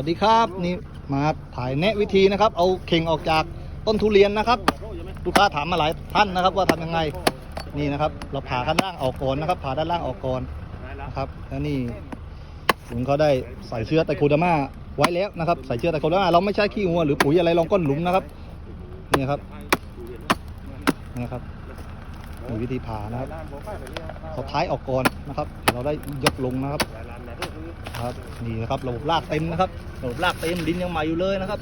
วัสดีครับนี่มาถ่ายแนะวิธีนะครับ เอาเข่งออกจากต้นทุเรียนนะครับลูกค้าถามมาหลายท่านนะครับ ว่าทำยังไงนี่นะครับ เราผ่าด้านล่างออกก่อนนะครับ ผ่าด้านล่างออกก่อนนะครับแล้วนี่ลุงเขาได้ใส่เชื้อไตโคดอร์มาไว้แล้วนะครับ ใส่เชื้อไตโคดอร์มาเราไม่ใช่ขี้งัวหรือปุ๋ยอะไรลองก้นหลุมนะครับนี่ครับนี่ครับ มีวิธีผ่านะครับเขาท้ายออกก่อนนะครับ เราได้ยกลงนะครับครับนี่นะครับระบบลากเต็มนะครับระบบลากเต็มดินยังใหม่อยู่เลยนะครับ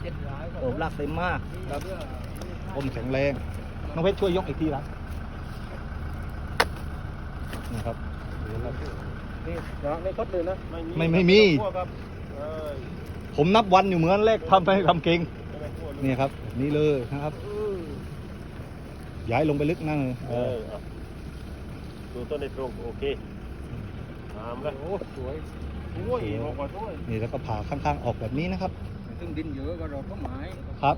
ระบบลากเต็มมากครับต้นแข็งแรงน้องเพชรช่วยยกอีกทีละนะครับนี่ไม่คดเลยนะไม่ไม่มีผมนับวันอยู่เหมือนเลขทำไปทำเก่งนี่ครับแบบนี่เลยนะครับ ย้ายลงไปลึกนั่งเลยเออดูต้นในตรงโอเคงามเลยโอ้สวยโอ้ยบอกว่าสวยนี่แล้วก็ผ่าข้างๆออกแบบนี้นะครับ ซึ่งดินเยอะก็เราก็หมายครับ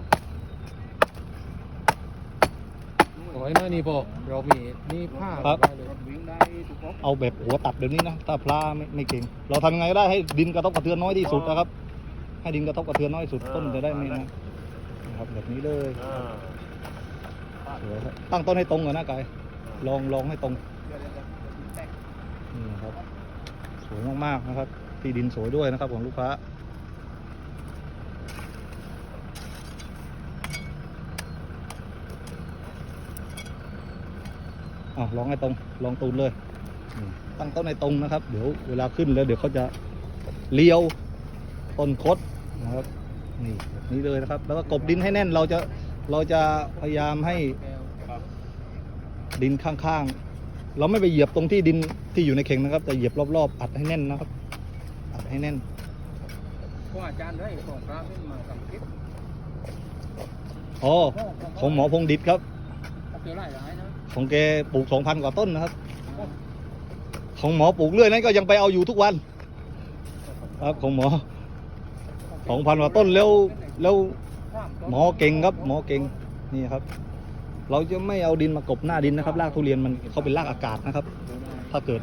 สวยนะนี่พอเรามีนี่ผ้าครับรถวิ่งได้ทุกคนเอาแบบหัวตัดเดี๋ยวนี้นะถ้าพลาไม่ไม่เก่ง เราทำยังไงก็ได้ให้ดินกระทบกระเทือนน้อยที่สุดนะครับ ให้ดินกระทบกระเทือนน้อยที่สุดต้นจะได้ไม่นะนะครับแบบนี้เลย อ่าสวยครับ ตั้งต้นให้ตรงก่อนนะกายลองลองให้ตรงนี่ครับสวยมากๆนะครับ ที่ดินสวยด้วยนะครับของลูกค้าอะลองให้ตรงลองตูนเลย ตั้งต้นให้ตรงนะครับ เดี๋ยวเวลาขึ้นแล้วเดี๋ยวเขาจะเลี้ยวต้นคดนะครับนี่แบบนี้เลยนะครับ แล้วก็กบดินให้แน่นเราจะเราจะพยายามให้ ดินข้างๆ เราไม่ไปเหยียบตรงที่ดินที่อยู่ในเข่งนะครับ แต่เหยียบรอบๆ อัดให้แน่นนะครับ อัดให้แน่นพวกอาจารย์ได้ของพระขึ้นมาทำคลิปอ๋อของหมอพงดิตครับ เจอหลายหลายนะของแกปลูก2,000กว่าต้นนะครับ ของหมอปลูกเรื่อยนั้นก็ยังไปเอาอยู่ทุกวัน ครับของหมอ2,000กว่าต้นแล้วแล้วหมอเก่งครับ หมอเก่งนี่ครับ เราจะไม่เอาดินมากบหน้าดินนะครับรากทุเรียนมันเขาเป็นรากอากาศนะครับ ถ้าเกิด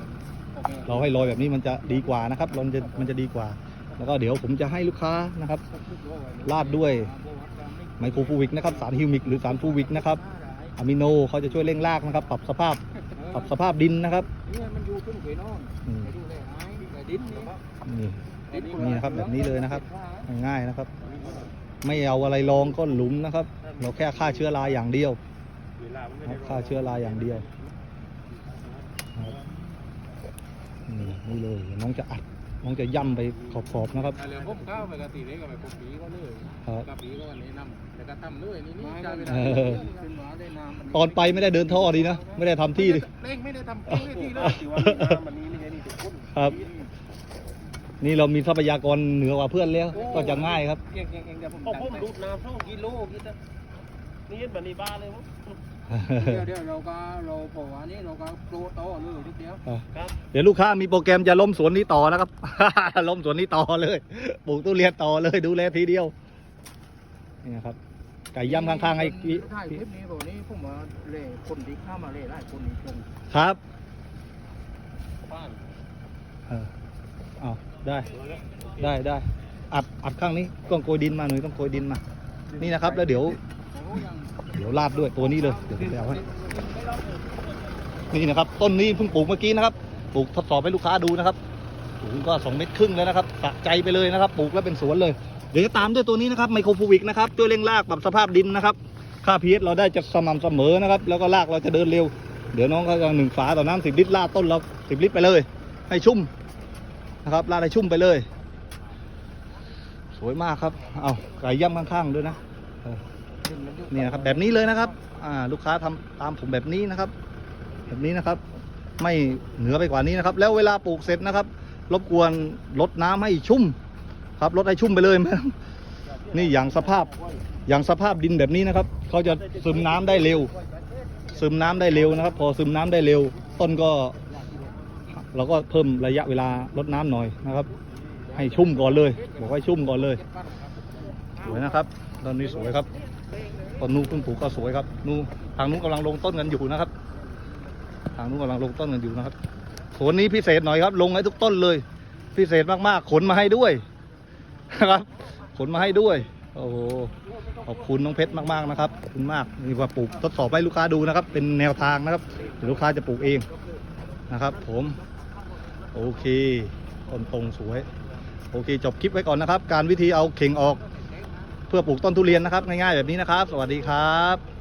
เราให้ลอยแบบนี้มันจะดีกว่านะครับมันจะมันจะดีกว่า แล้วก็เดี๋ยวผมจะให้ลูกค้านะครับราดด้วยไมโครฟูวิกนะครับสารฮิวมิกหรือสารฟูวิกนะครับอะมิโนเขาจะช่วยเร่งรากนะครับ ปรับสภาพปรับสภาพดินนะครับนี่นี่นะครับแบบนี้เลยนะครับ ง่ายๆนะครับ ไม่เอาอะไรรองก็หลุมนะครับ เราแค่ฆ่าเชื้อราอย่างเดียว คได้รับฆ่าเชื้อราอย่างเดียวครับนี่นี่เลยเดี๋ยวน้องจะอัดน้องจะย่ำไปขอบๆนะครับแต่เรื่องผมก้าวไปกติเลยกับไปผมปีก็เลยครับกับปีก็วันนี้นำแล้วก็ทำเลยนี่นี่กลายเป็นเออขึ้นมาได้น้ำตอนไปไม่ได้เดินท่อดีนะไม่ได้ทำที่ดิเร่งไม่ได้ทำเก่งเลยที่เลยที่ว่ามีน้ำมันนี้นี่ไงนี่ทุกคนครับนี่เรามีทรัพยากรเหนือกว่าเพื่อนแล้วก็จะง่ายครับเก่งเก่งเก่งเดี๋ยวผมพอจัดผมให้ดูดน้ำสองกิโลกินนะ นี่เห็นแบบนี้บ้าเลยมั้งเดี๋ยวเดี๋ยวเราก็เราพอวันนี้เราก็โปรโตเลยทีเดียวครับเดี๋ยวลูกค้ามีโปรแกรมจะล้มสวนนี้ต่อนะครับ ล้มสวนนี้ต่อเลยปลูกตุเรียนต่อเลยดูแลทีเดียวนี่นะครับไก่ย่ำข้างๆให้พี่ถ่ายคลิปนี้ผมนี่ผมว่าเล่คนที่เข้ามาเล่ได้คนนี้ชมครับบ้านเออเอาได้ได้ได้อัดอัดข้างนี้ต้องโกยดินมาหน่อยต้องโกยดินมา นี่นะครับแล้วเดี๋ยวโอ้ยัง เดี๋ยวลาดด้วยตัวนี้เลยเดี๋ยวผมไปเอาให้นี่นะครับ ต้นนี้เพิ่งปลูกเมื่อกี้นะครับปลูกทดสอบให้ลูกค้าดูนะครับสูงก็สองเมตรครึ่งแล้วนะครับสะใจไปเลยนะครับ ปลูกแล้วเป็นสวนเลย เดี๋ยวจะตามด้วยตัวนี้นะครับไมโครฟูวิกนะครับช่วยเร่งรากปรับสภาพดินนะครับค่าพีเอเราได้จะสม่ำเสมอนะครับ แล้วก็รากเราจะเดินเร็ว เดี๋ยวน้องเขาจะหนึ่งฝาต่อน้ำสิบลิตรลาดต้นเราสิบลิตรไปเลย ให้ชุ่มนะครับลาดให้ชุ่มไปเลย สวยมากครับ เอาไก่ย่ำข้างๆด้วยนะ นี่นะครับแบบนี้เลยนะครับ อ่าลูกค้าทำตามผมแบบนี้นะครับ แบบนี้นะครับ ไม่เหนือไปกว่านี้นะครับ แล้วเวลาปลูกเสร็จนะครับ รบกวนลดน้ำให้ชุ่ม ครับลดให้ชุ่มไปเลยนี่อย่างสภาพอย่างสภาพดินแบบนี้นะครับเขาจะซึมน้ำได้เร็ว ซึมน้ำได้เร็วนะครับ พอซึมน้ำได้เร็ว ต้นก็ เราก็เพิ่มระยะเวลาลดน้ำหน่อยนะครับ ให้ชุ่มก่อนเลย บอกให้ชุ่มก่อนเลยสวยนะครับต้นนี้สวยครับ ต้นนู้นเพิ่งปลูกก็สวยครับนู้ทางนู้นกำลังลงต้นกันอยู่นะครับ ทางนู้นกำลังลงต้นกันอยู่นะครับสวนนี้พิเศษหน่อยครับ ลงให้ทุกต้นเลย พิเศษมากๆขนมาให้ด้วยนะครับ ขนมาให้ด้วย โอ้โหขอบคุณน้องเพชรมากๆนะครับขอบคุณมากนี่ว่าปลูกทดสอบให้ลูกค้าดูนะครับ เป็นแนวทางนะครับเดี๋ยวลูกค้าจะปลูกเองนะครับ ผมโอเคต้นตรงสวย โอเคจบคลิปไว้ก่อนนะครับ การวิธีเอาเข่งออก เพื่อปลูกต้นทุเรียนนะครับง่ายๆแบบนี้นะครับ สวัสดีครับ